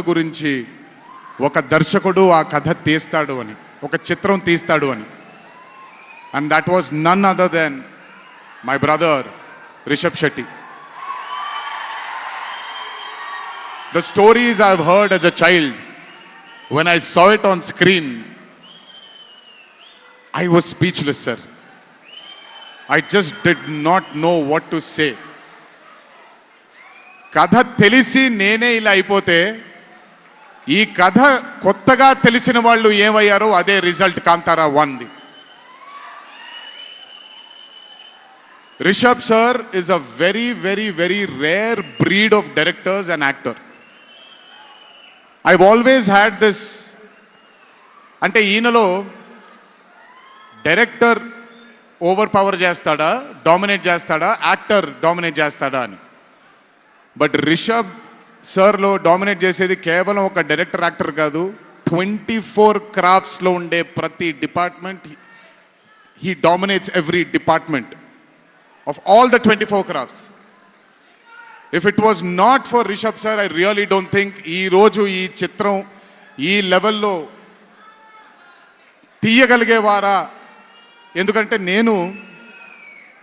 గురించి ఒక దర్శకుడు ఆ కథ తీస్తాడు అని ఒక చిత్రం తీస్తాడు అని. And that was none other than my brother Rishab Shetty the stories I heard as a child when I saw it on screen I was speechless sir I just did not know what to say కథ తెలిసి నేనే ఇలా అయిపోతే ఈ కథ కొత్తగా తెలిసిన వాళ్ళు ఏమయ్యారో అదే result Kantara వన్ది. Rishab sir is a very very very rare breed of directors and actor I always had this అంటే ఈయనలో డైరెక్టర్ ఓవర్ పవర్ చేస్తాడా డామినేట్ చేస్తాడా యాక్టర్ డామినేట్ చేస్తాడా అని. బట్ రిషబ్ సార్లో డామినేట్ చేసేది కేవలం ఒక డైరెక్టర్ యాక్టర్ కాదు ట్వంటీ ఫోర్ క్రాఫ్ట్స్లో ఉండే ప్రతి department he dominates every department of all the twenty four crafts. If it was not for Rishab sir I really don't think ఈ రోజు ఈ చిత్రం ఈ లెవెల్లో తీయగలిగేవారా? ఎందుకంటే నేను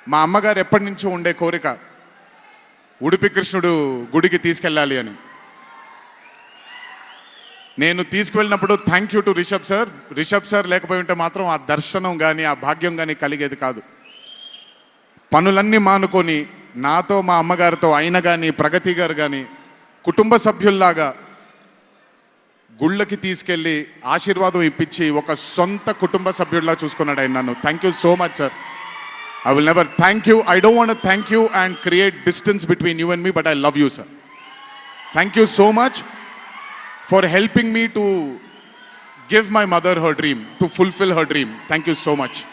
మా అమ్మగారు ఎప్పటి నుంచో ఉండే కోరిక ఉడిపి కృష్ణుడు గుడికి తీసుకెళ్ళాలి అని. నేను తీసుకువెళ్ళినప్పుడు thank you to Rishab sir Rishab sir లేకపోయి ఉంటే మాత్రం ఆ దర్శనం కానీ ఆ భాగ్యం కానీ కలిగేది కాదు. పనులన్నీ మానుకొని నాతో మా అమ్మగారితో ఆయన కానీ ప్రగతి గారు కానీ కుటుంబ సభ్యుల్లాగా గుళ్ళకి తీసుకెళ్ళి ఆశీర్వాదం ఇప్పించి ఒక సొంత కుటుంబ సభ్యుల్లా చూసుకున్నాడు ఆయన నన్ను. Thank you so much sir I will never thank you. I don't want to thank you and create distance between you and me, but I love you, sir. Thank you so much for helping me to give my mother her dream, to fulfill her dream. Thank you so much.